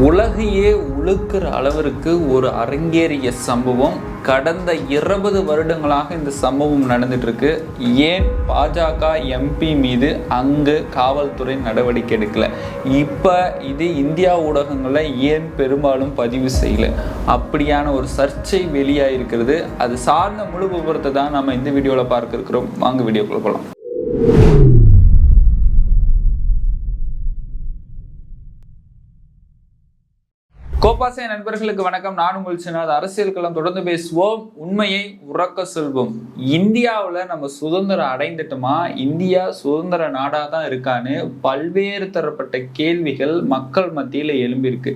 உலகையே உழுக்கிற அளவிற்கு ஒரு அரங்கேறிய சம்பவம். கடந்த இருபது வருடங்களாக இந்த சம்பவம் நடந்துட்டுருக்கு. ஏன் பாஜக எம்பி மீது அங்கு காவல்துறை நடவடிக்கை எடுக்கலை? இப்போ இது இந்தியா ஊடகங்களில் ஏன் பெரும்பாலும் பதிவு செய்யல? அப்படியான ஒரு சர்ச்சை வெளியாயிருக்கிறது. அது சார்ந்த முழு விவரத்தை தான் நம்ம இந்த வீடியோவில் பார்க்க இருக்கிறோம். வாங்க வீடியோக்குள்ள போகலாம் கோபாசை நண்பர்களுக்கு வணக்கம். நான் உங்கள் சின்ன அரசியல் களம் தொடர்ந்து பேசுவோம். உண்மையை உறக்க சொல்வோம். இந்தியாவில் நம்ம சுதந்திரம் அடைந்துட்டோமா? இந்தியா சுதந்திர நாடாக தான் இருக்கான்னு பல்வேறு தரப்பட்ட கேள்விகள் மக்கள் மத்தியில் எழும்பியிருக்கு.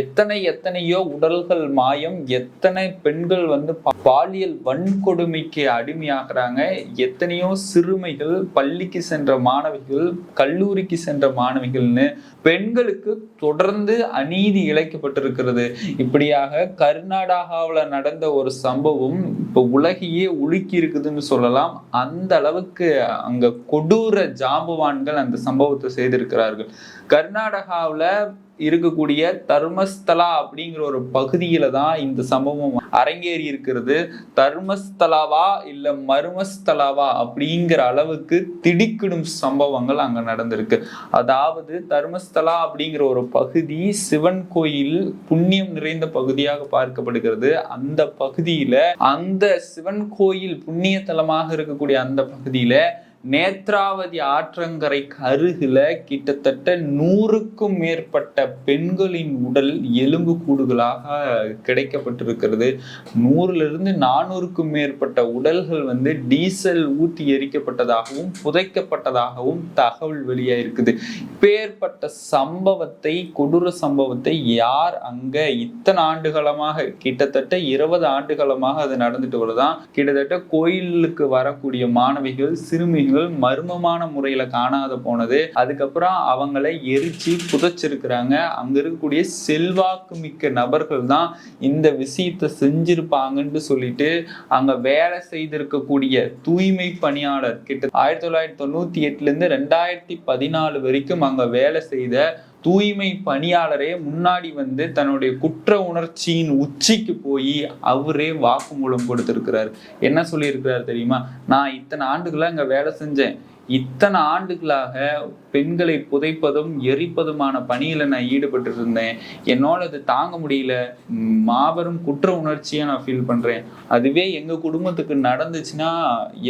எத்தனை எத்தனையோ உடல்கள் மாயம் எத்தனை பெண்கள் வந்து பாலியல் வன்கொடுமைக்கு அடிமையாகிறாங்க. எத்தனையோ சிறுமைகள் பள்ளிக்கு சென்ற மாணவிகள் கல்லூரிக்கு சென்ற மாணவிகள்னு பெண்களுக்கு தொடர்ந்து அநீதி இழைக்கப்பட்டிருக்கு. இழைக்கப்பட்டிருக்கிறது இப்படியாக கர்நாடகாவில் நடந்த ஒரு சம்பவம் இப்போ உலகையே உலுக்கி இருக்குதுன்னு சொல்லலாம். அந்த அளவுக்கு அங்க கொடூர ஜாம்பவான்கள் அந்த சம்பவத்தை செய்திருக்கிறார்கள். கர்நாடகாவில் இருக்கக்கூடிய தர்மஸ்தலா அப்படிங்கிற ஒரு பகுதியில தான் இந்த சம்பவம் அரங்கேறி இருக்கிறது. தர்மஸ்தலாவா இல்ல மர்மஸ்தலாவா அப்படிங்கிற அளவுக்கு திடுக்கிடும் சம்பவங்கள் அங்க நடந்திருக்கு. அதாவது தர்மஸ்தலா அப்படிங்கிற ஒரு பகுதி சிவன் கோயில் புண்ணியம் நிறைந்த பகுதியாக பார்க்கப்படுகிறது. அந்த பகுதியில அந்த சிவன் கோயில் புண்ணிய தலமாக இருக்கக்கூடிய அந்த பகுதியில நேத்ராவதி ஆற்றங்கரைக்கு அருகில கிட்டத்தட்ட நூறுக்கும் மேற்பட்ட பெண்களின் உடல் எலும்பு கூடுகளாக கிடைக்கப்பட்டிருக்கிறது. நூறுல இருந்து நானூறுக்கும் மேற்பட்ட உடல்கள் வந்து டீசல் ஊத்தி எரிக்கப்பட்டதாகவும் புதைக்கப்பட்டதாகவும் தகவல் வெளியாயிருக்குது. இப்பேற்பட்ட சம்பவத்தை கொடூர சம்பவத்தை யார் அங்க இத்தனை ஆண்டுகளமாக கிட்டத்தட்ட இருபது ஆண்டுகளமாக அது நடந்துட்டு வருதான் கிட்டத்தட்ட கோயிலுக்கு வரக்கூடிய மாணவிகள் சிறுமிகள் மர்மமான முறையில காணாத போனது. அதுக்கப்புறம் அவங்களை எரிச்சு புதைச்சிருக்கிறாங்க. அங்க இருக்கக்கூடிய செல்வாக்கு மிக்க நபர்கள் தான் இந்த விஷயத்தை செஞ்சிருப்பாங்கன்னு சொல்லிட்டு அங்க வேலை செய்திருக்கக்கூடிய தூய்மை பணியாளர் கிட்ட ஆயிரத்தி தொள்ளாயிரத்தி தொண்ணூத்தி எட்டுல இருந்து ரெண்டாயிரத்தி பதினாலு வரைக்கும் அங்க வேலை செய்த தூய்மை பணியாளரே முன்னாடி வந்து தன்னுடைய குற்ற உணர்ச்சியின் உச்சிக்கு போய் அவரே வாக்குமூலம் கொடுத்திருக்கிறார். என்ன சொல்லியிருக்கிறார் தெரியுமா? நான் இத்தனை ஆண்டுகளாக அங்க வேலை செஞ்சேன். இத்தனை ஆண்டுகளாக பெண்களை புதைப்பதும் எரிப்பதுமான பணியில நான் ஈடுபட்டு இருந்தேன் என்னால் அது தாங்க முடியல. மாபெரும் குற்ற உணர்ச்சியை நான் ஃபீல் பண்றேன். அதுவே எங்க குடும்பத்துக்கு நடந்துச்சுன்னா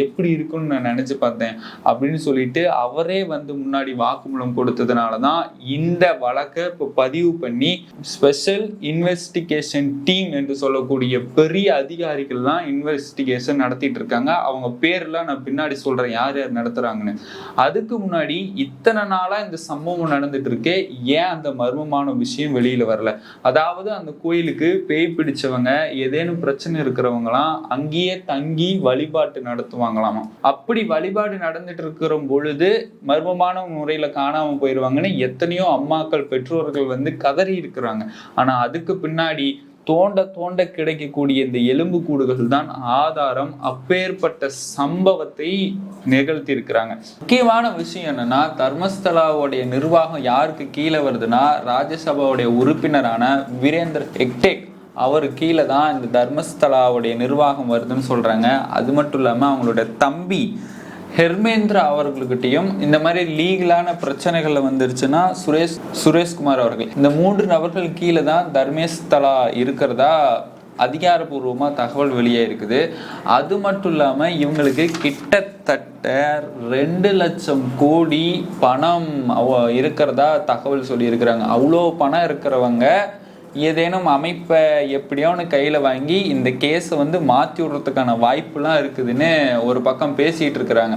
எப்படி இருக்கும்னு நான் நினைச்சு பார்த்தேன். அப்படின்னு சொல்லிட்டு அவரே வந்து முன்னாடி வாக்குமூலம் கொடுத்ததுனால தான் இந்த வழக்கை இப்போ பதிவு பண்ணி ஸ்பெஷல் இன்வெஸ்டிகேஷன் டீம் என்று சொல்லக்கூடிய பெரிய அதிகாரிகள் தான் இன்வெஸ்டிகேஷன் நடத்திட்டு இருக்காங்க. அவங்க பேர்லாம் நான் பின்னாடி சொல்றேன். யார் யார் அதுக்கு முன்னாடி இத்தனை நாளா இந்த சம்பவம் நடந்துட்டு இருக்கே ஏன் அந்த மர்மமான விஷயம் வெளியில வரல? அதாவது அந்த கோயிலுக்கு பேய் பிடிச்சவங்க ஏதேனும் பிரச்சனை இருக்கிறவங்களாம் அங்கேயே தங்கி வழிபாட்டு நடத்துவாங்களாமா? அப்படி வழிபாடு நடந்துட்டு இருக்கிற பொழுது மர்மமான முறையில காணாம போயிடுவாங்கன்னு எத்தனையோ அம்மாக்கள் பெற்றோர்கள் வந்து கதறி இருக்கிறாங்க. ஆனா அதுக்கு பின்னாடி தோண்ட தோண்ட கிடைக்கக்கூடிய இந்த எலும்பு கூடுகள் தான் ஆதாரம் அப்பேற்பட்ட சம்பவத்தை நிகழ்த்தியிருக்கிறாங்க. முக்கியமான விஷயம் என்னன்னா தர்மஸ்தலாவுடைய நிர்வாகம் யாருக்கு கீழே வருதுன்னா ராஜ்யசபாவுடைய உறுப்பினரான வீரேந்தர் ஹெக்டேக் அவர் கீழே தான் இந்த தர்மஸ்தலாவுடைய நிர்வாகம் வருதுன்னு சொல்றாங்க. அது மட்டும் இல்லாமல் அவங்களோட தம்பி ஹெர்மேந்திரா அவர்களுக்கிட்டையும் இந்த மாதிரி லீகலான பிரச்சனைகள் வந்துருச்சுன்னா சுரேஷ் சுரேஷ்குமார் அவர்கள். இந்த மூன்று நபர்கள் கீழே தான் தர்மேஸ்தலா இருக்கிறதா அதிகாரப்பூர்வமாக தகவல் வெளியே இருக்குது. அது மட்டும் இல்லாமல் இவங்களுக்கு கிட்டத்தட்ட ரெண்டு லட்சம் கோடி பணம் அவ- இருக்கிறதா தகவல் சொல்லியிருக்கிறாங்க. அவ்வளோ பணம் இருக்கிறவங்க ஏதேனும் அமைப்பை எப்படியோன்னு கையில் வாங்கி இந்த கேஸை வந்து மாற்றி விடுறதுக்கான வாய்ப்புலாம் இருக்குதுன்னு ஒரு பக்கம் பேசிகிட்டு இருக்கிறாங்க.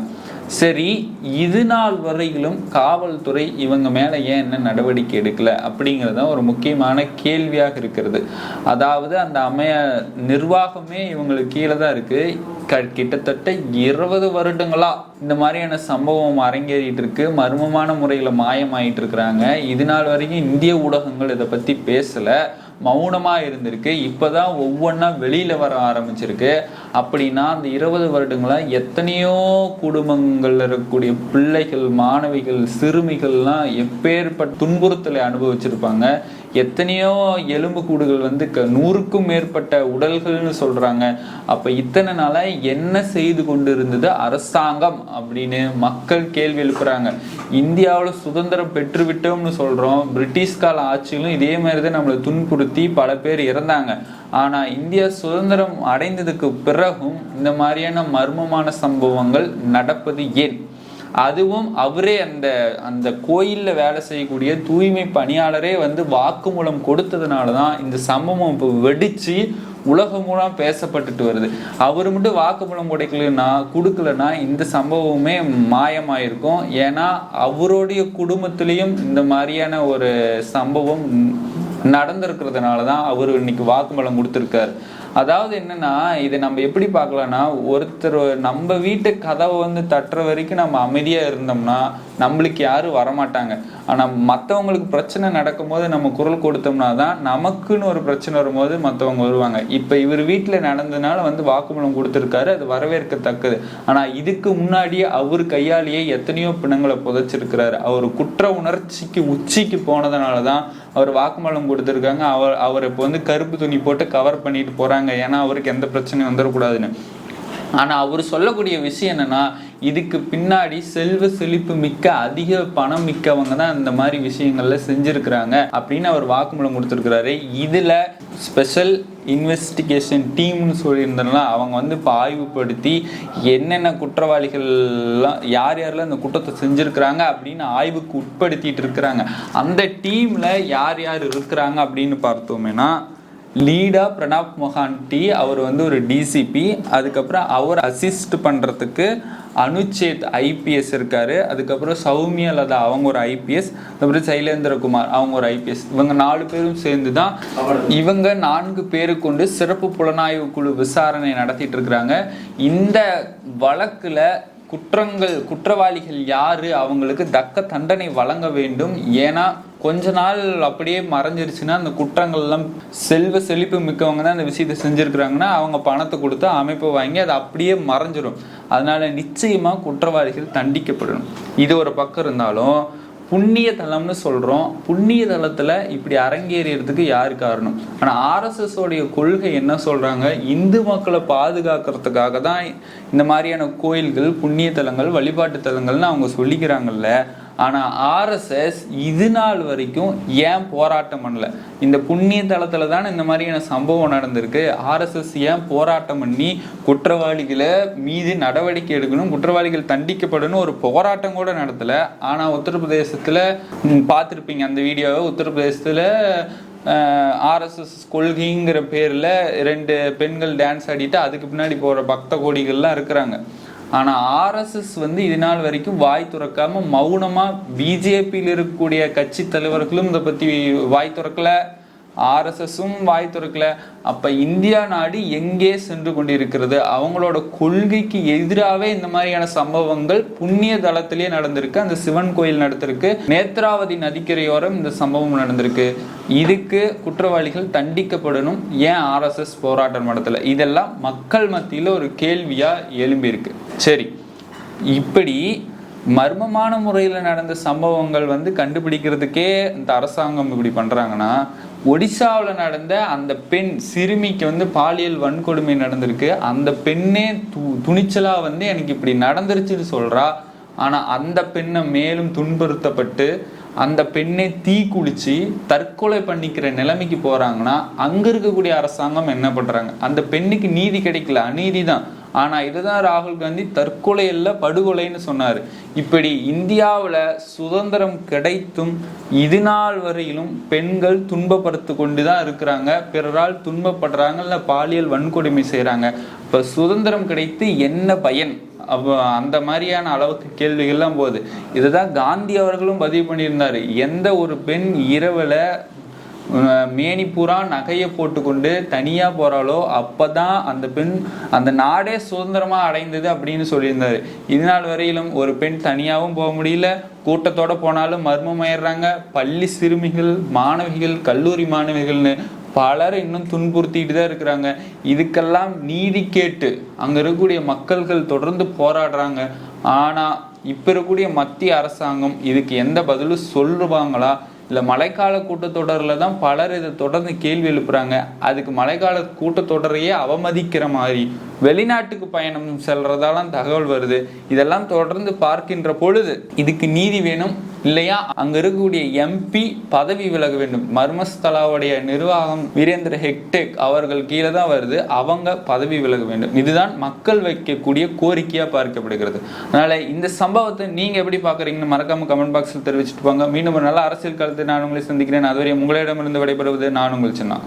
சரி இது நாள் வரையிலும் காவல்துறை இவங்க மேலே ஏன் என்ன நடவடிக்கை எடுக்கல அப்படிங்கிறது தான் ஒரு முக்கியமான கேள்வியாக இருக்கிறது. அதாவது அந்த அமைய நிர்வாகமே இவங்களுக்கு கீழே தான் இருக்குது க- கிட்டத்தட்ட இருபது வருடங்களாக இந்த மாதிரியான சம்பவம் அரங்கேறிட்டு இருக்கு. மர்மமான முறையில் மாயமாயிட்டு இருக்கிறாங்க. இது நாள் வரைக்கும் இந்திய ஊடகங்கள் இதை பற்றி பேசலை. மௌனமாக இருந்திருக்கு. இப்பதான் ஒவ்வொன்றா வெளியில் வர ஆரம்பிச்சிருக்கு. அப்படின்னா அந்த இருபது வருடங்களா எத்தனையோ குடும்பங்கள்ல இருக்கக்கூடிய பிள்ளைகள் மாணவிகள் சிறுமிகள்லாம் எப்பேற்பட்ட துன்புறுத்தலை அனுபவிச்சிருப்பாங்க. எத்தனையோ எலும்பு கூடுகள் வந்து க- நூறுக்கும் மேற்பட்ட உடல்கள்னு சொல்றாங்க. அப்ப இத்தனை நாளா என்ன செய்து கொண்டு இருந்தது அரசாங்கம் அப்படின்னு மக்கள் கேள்வி எழுப்புறாங்க. இந்தியாவில் சுதந்திரம் பெற்றுவிட்டோம்னு சொல்றோம். பிரிட்டிஷ் கால ஆட்சியிலும் இதே மாதிரி தான் நம்மளை துன்புறுத்தி பல பேர் இறந்தாங்க. ஆனால் இந்தியா சுதந்திரம் அடைந்ததுக்கு பிறகும் இந்த மாதிரியான மர்மமான சம்பவங்கள் நடப்பது ஏன்? அதுவும் அவரே அந்த அந்த கோயிலில் வேலை செய்யக்கூடிய தூய்மை பணியாளரே வந்து வாக்குமூலம் கொடுத்ததுனால தான் இந்த சம்பவம் இப்போ வெடித்து உலகம் மூலம் பேசப்பட்டுட்டு வருது. அவர் மட்டும் வாக்குமூலம் கொடுக்கலன்னா கொடுக்கலன்னா இந்த சம்பவமே மாயமாயிருக்கும். ஏன்னா அவருடைய குடும்பத்திலையும் இந்த மாதிரியான ஒரு சம்பவம் நடந்திருக்கிறதுனால தான் அவர் இன்னைக்கு வாக்குமூலம் கொடுத்துருக்காரு. அதாவது என்னன்னா இதை நம்ம எப்படி பார்க்கலாம்னா ஒருத்தர் நம்ம வீட்டு கதவை வந்து தட்டுற வரைக்கும் நம்ம அமைதியா இருந்தோம்னா நம்மளுக்கு யாரும் வரமாட்டாங்க. ஆனால் மற்றவங்களுக்கு பிரச்சனை நடக்கும்போது நம்ம குரல் கொடுத்தோம்னா தான் நமக்குன்னு ஒரு பிரச்சனை வரும்போது மற்றவங்க வருவாங்க. இப்போ இவர் வீட்டில் நடந்ததுனால வந்து வாக்குமூலம் கொடுத்துருக்காரு அது வரவேற்கத்தக்கது. ஆனால் இதுக்கு முன்னாடியே அவர் கையாலேயே எத்தனையோ பிணங்களை புதைச்சிருக்கிறாரு. அவர் குற்ற உணர்ச்சிக்கு உச்சிக்கு போனதுனால தான் அவர் வாக்குமூலம் கொடுத்துருக்காங்க. அவர் அவர் இப்போ வந்து கருப்பு துணி போட்டு கவர் பண்ணிட்டு போறாங்க. ஏன்னா அவருக்கு எந்த பிரச்சனையும் வந்துடக்கூடாதுன்னு ஆனால் அவர் சொல்லக்கூடிய விஷயம் என்னன்னா இதுக்கு பின்னாடி செல்வ செழிப்பு மிக்க அதிக பணம் மிக்கவங்க தான் இந்த மாதிரி விஷயங்கள்ல செஞ்சுருக்கிறாங்க அப்படின்னு அவர் வாக்குமூலம் கொடுத்துருக்குறாரு. இதில் ஸ்பெஷல் இன்வெஸ்டிகேஷன் டீம்னு சொல்லியிருந்தோம்னா அவங்க வந்து இப்போ ஆய்வுப்படுத்தி என்னென்ன குற்றவாளிகள்லாம் யார் யாரெல்லாம் இந்த குற்றத்தை செஞ்சுருக்கிறாங்க அப்படின்னு ஆய்வுக்கு உட்படுத்திட்டு இருக்கிறாங்க. அந்த டீமில் யார் யார் இருக்கிறாங்க அப்படின்னு பார்த்தோமேனா லீடா பிரணாப் மொஹான்டி அவர் வந்து ஒரு டிசிபி அதுக்கப்புறம் அவர் அசிஸ்ட் பண்றதுக்கு அனுச்சேத் ஐபிஎஸ் இருக்காரு. அதுக்கப்புறம் சௌமியா லதா அவங்க ஒரு ஐபிஎஸ் அதுக்கப்புறம் சைலேந்திரகுமார் அவங்க ஒரு ஐபிஎஸ் இவங்க நாலு பேரும் சேர்ந்து தான் இவங்க நான்கு பேரு கொண்டு சிறப்பு புலனாய்வு குழு விசாரணை நடத்திட்டு இருக்கிறாங்க. இந்த வழக்குல குற்றங்கள் குற்றவாளிகள் யாரு? அவங்களுக்கு தக்க தண்டனை வழங்க வேண்டும். ஏன்னா கொஞ்ச நாள் அப்படியே மறைஞ்சிருச்சுன்னா அந்த குற்றங்கள்லாம் செல்வ செழிப்பு மிக்கவங்க தான் அந்த விஷயத்தை செஞ்சுருக்குறாங்கன்னா அவங்க பணத்தை கொடுத்து அமைப்பை வாங்கி அது அப்படியே மறைஞ்சிரும். அதனால நிச்சயமாக குற்றவாளிகள் தண்டிக்கப்படணும். இது ஒரு பக்கம் இருந்தாலும் புண்ணிய தலம்னு சொல்கிறோம் புண்ணிய தலத்துல இப்படி அரங்கேறியறதுக்கு யார் காரணம்? ஆனால் ஆர்எஸ்எஸோடைய கொள்கை என்ன சொல்கிறாங்க இந்து மக்களை பாதுகாக்கிறதுக்காக தான் இந்த மாதிரியான கோயில்கள் புண்ணிய தலங்கள் வழிபாட்டு தலங்கள்னு அவங்க சொல்லிக்கிறாங்கல்ல ஆனால் ஆர்எஸ்எஸ் இது நாள் வரைக்கும் ஏன் போராட்டம் பண்ணல? இந்த புண்ணிய தளத்தில் தானே இந்த மாதிரியான சம்பவம் நடந்திருக்கு. ஆர்எஸ்எஸ் ஏன் போராட்டம் பண்ணி குற்றவாளிகளை மீது நடவடிக்கை எடுக்கணும் குற்றவாளிகள் தண்டிக்கப்படணும் ஒரு போராட்டம் கூட நடத்தல. ஆனால் உத்தரப்பிரதேசத்தில் பார்த்துருப்பீங்க அந்த வீடியோவை உத்தரப்பிரதேசத்தில் ஆர்எஸ்எஸ் கொள்கைங்கிற பேரில் ரெண்டு பெண்கள் டான்ஸ் ஆடிட்டு அதுக்கு பின்னாடி போகிற பக்த கோடிகள்லாம் இருக்கிறாங்க. ஆனால் ஆர்எஸ்எஸ் வந்து இது நாள் வரைக்கும் வாய் துறக்காமல் மௌனமாக பிஜேபியில் இருக்கக்கூடிய கட்சி தலைவர்களும் இதை பற்றி வாய் துறக்கல. ஆர்எஸ்எஸும் வாய் திறக்கல அப்போ இந்தியா நாடு எங்கே சென்று கொண்டிருக்கிறது? அவங்களோட கொள்கைக்கு எதிராகவே இந்த மாதிரியான சம்பவங்கள் புண்ணிய தளத்திலேயே நடந்திருக்கு. அந்த சிவன் கோயில் நடந்திருக்கு. நேத்ராவதி நதிக்கரையோரம் இந்த சம்பவம் நடந்திருக்கு. இதுக்கு குற்றவாளிகள் தண்டிக்கப்படணும். ஏன் ஆர்எஸ்எஸ் போராட்டம் நடத்தல? இதெல்லாம் மக்கள் மத்தியில் ஒரு கேள்வியாக எழும்பியிருக்கு. சரி இப்படி மர்மமான முறையில் நடந்த சம்பவங்கள் வந்து கண்டுபிடிக்கிறதுக்கே இந்த அரசாங்கம் இப்படி பண்ணுறாங்கன்னா ஒடிசாவில் நடந்த அந்த பெண் சிறுமிக்கு வந்து பாலியல் வன்கொடுமை நடந்திருக்கு. அந்த பெண்ணே து துணிச்சலாக வந்து எனக்கு இப்படி நடந்துருச்சுன்னு சொல்கிறா ஆனால் அந்த பெண்ணை மேலும் துன்புறுத்தப்பட்டு அந்த பெண்ணை தீ குளிச்சு தற்கொலை பண்ணிக்கிற நிலைமைக்கு போகிறாங்கன்னா அங்கே இருக்கக்கூடிய அரசாங்கம் என்ன பண்ணுறாங்க அந்த பெண்ணுக்கு நீதி கிடைக்கல அநீதி தான். ஆனால் இதுதான் ராகுல் காந்தி தற்கொலை அல்ல படுகொலைன்னு சொன்னார். இப்படி இந்தியாவில் சுதந்திரம் கிடைத்தும் இது நாள் வரையிலும் பெண்கள் துன்பப்படுத்து கொண்டு தான் இருக்கிறாங்க. பிறரால் துன்பப்படுறாங்க இல்லை பாலியல் வன்கொடுமை செய்கிறாங்க இப்போ சுதந்திரம் கிடைத்து என்ன பயன்? அப்போ அந்த மாதிரியான அளவுக்கு கேள்விகள்லாம் போகுது. இதுதான் காந்தி அவர்களும் பதிவு பண்ணியிருந்தார். எந்த ஒரு பெண் இரவில் மேனி பூரா நகையை போட்டுக்கொண்டு தனியா போறாளோ அப்பதான் அந்த பெண் அந்த நாடே சுதந்திரமா அடைந்தது அப்படின்னு சொல்லியிருந்தார் இதுநாள் வரையிலும் ஒரு பெண் தனியாவும் போக முடியல. கூட்டத்தோட போனாலும் மர்மமாயிடுறாங்க. பள்ளி சிறுமிகள் மாணவிகள் கல்லூரி மாணவிகள்னு பலர் இன்னும் துன்புறுத்திட்டு தான் இருக்கிறாங்க. இதுக்கெல்லாம் நீதி கேட்டு அங்க இருக்கக்கூடிய மக்கள்கள் தொடர்ந்து போராடுறாங்க. ஆனா இப்ப இருக்கக்கூடிய மத்திய அரசாங்கம் இதுக்கு எந்த பதிலும் சொல்லுவாங்களா? இல்லை மழைக்கால கூட்டத்தொடரில் தான் பலர் இதை தொடர்ந்து கேள்வி எழுப்புறாங்க. அதுக்கு மழைக்கால கூட்டத்தொடரையே அவமதிக்கிற மாதிரி வெளிநாட்டுக்கு பயணம் செல்றதாலாம் தகவல் வருது. இதெல்லாம் தொடர்ந்து பார்க்கின்ற பொழுது இதுக்கு நீதி வேணும் இல்லையா? அங்க இருக்கக்கூடிய எம்பி பதவி விலக வேண்டும். மர்மஸ்தலாவுடைய நிர்வாகம் வீரேந்திர ஹெக்டேக் அவர்கள் கீழே தான் வருது. அவங்க பதவி விலக வேண்டும். இதுதான் மக்கள் வைக்கக்கூடிய கோரிக்கையா பார்க்கப்படுகிறது. அதனால இந்த சம்பவத்தை நீங்க எப்படி பாக்குறீங்கன்னு மறக்காம கமெண்ட் பாக்ஸில் தெரிவிச்சுட்டு போங்க. மீண்டும் ஒரு நல்ல அரசியல் காலத்தை நான் உங்களை சந்திக்கிறேன். அதுவரை உங்களிடமிருந்து விடைபெறுவது நான் உங்கள் சொன்னா.